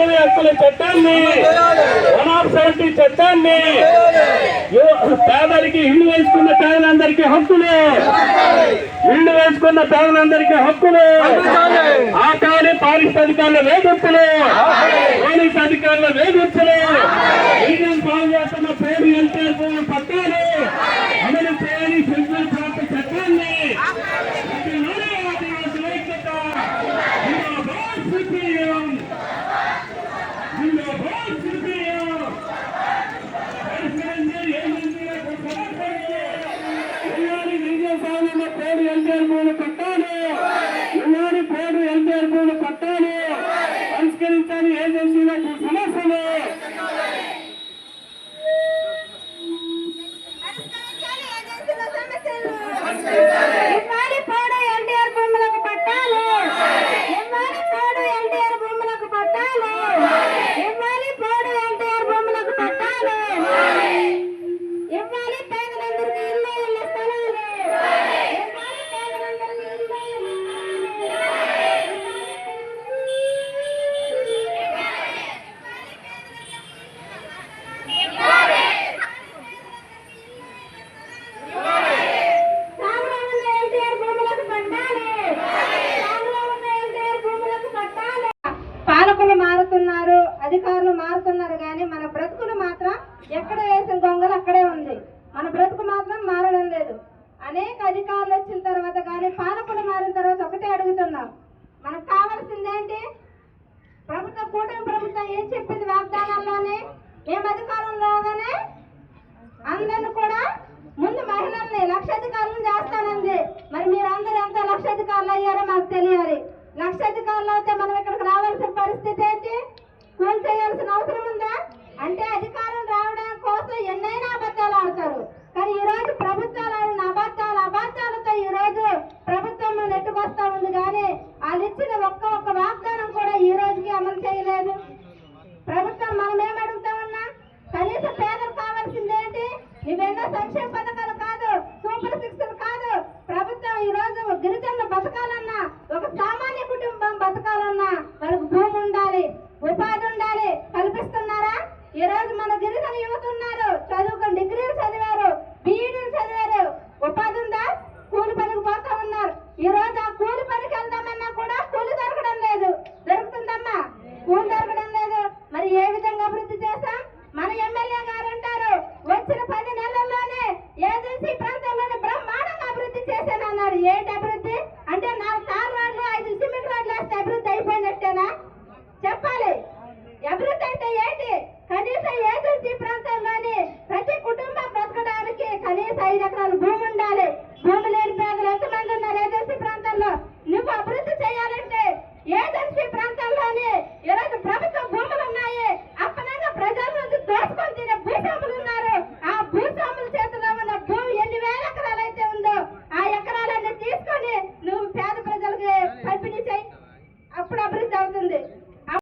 అటవీ హక్కుల చట్టాన్ని వన్ ఆఫ్ సెవెంటీ చట్టాన్ని పేదలకి ఇల్లు వేసుకున్న పేదలందరికీ హక్కులు. ఇల్లు వేసుకున్న పేదలందరికీ హక్కులు. ఆకాలి పారిశ్రామికాల వేధింపులు. పోలీస్ అధికారుల వేధింపులు. ఇండియన్ సాగు చేస్తున్న పేరు ఎంత భూమి పట్టాలు. విజయసాగుల పేరు ఎన్టీఆర్ భూమి కట్టాలి. ఇల్లాలి పేరు ఎన్టీఆర్ భూమి కట్టాలి. పరిష్కరించాలి ఏజెన్సీలకు సమస్యలు. ఇవ్వాలి మారుతున్నారు కానీ మన బ్రతుకులు మాత్రం ఎక్కడ వేసిన గొంగలు అక్కడే ఉంది. మన బ్రతుకు మాత్రం మారడం లేదు. అనేక అధికారులు వచ్చిన తర్వాత కానీ పాలకులు మారిన తర్వాత ఒకటే అడుగుతున్నాం. మనకు కావాల్సిందేంటి? ప్రభుత్వం కూటమి ప్రభుత్వం ఏం చెప్పింది వాగ్దానాల్లోనే? మేము అధికారంలోనే రాగానే అందరిని కూడా చేయాల్సిన అవసరం ఉందా? అంటే అధికారం రావడం కోసం ఎన్నైనా అబద్ధాలు ఆడతారు. కానీ ఈ రోజు ప్రభుత్వాలు ఆడిన అబద్ధాలు అబద్ధాలతో ఈ రోజు ప్రభుత్వం నెట్టుకొస్తా ఉంది. కానీ వాళ్ళు ఇచ్చిన ఒక్క ఒక్క వాగ్దానం కూడా ఈ రోజుకి అమలు చేయలేదు. ప్రభుత్వం మనం ఈ రోజు మన గిరిజన యువత ఉన్నారు. చదువుకుని డిగ్రీలు చదివారు. బీఈడీలు చదివారు. ఉపాధి ఉందా? కూలి పనికి పోతా ఉన్నారు. ఈ రోజు ఆ కూలి పనికి వెళ్దామన్నా కూడా కూలి దొరకడం లేదు. దొరుకుతుందమ్మా? కూలి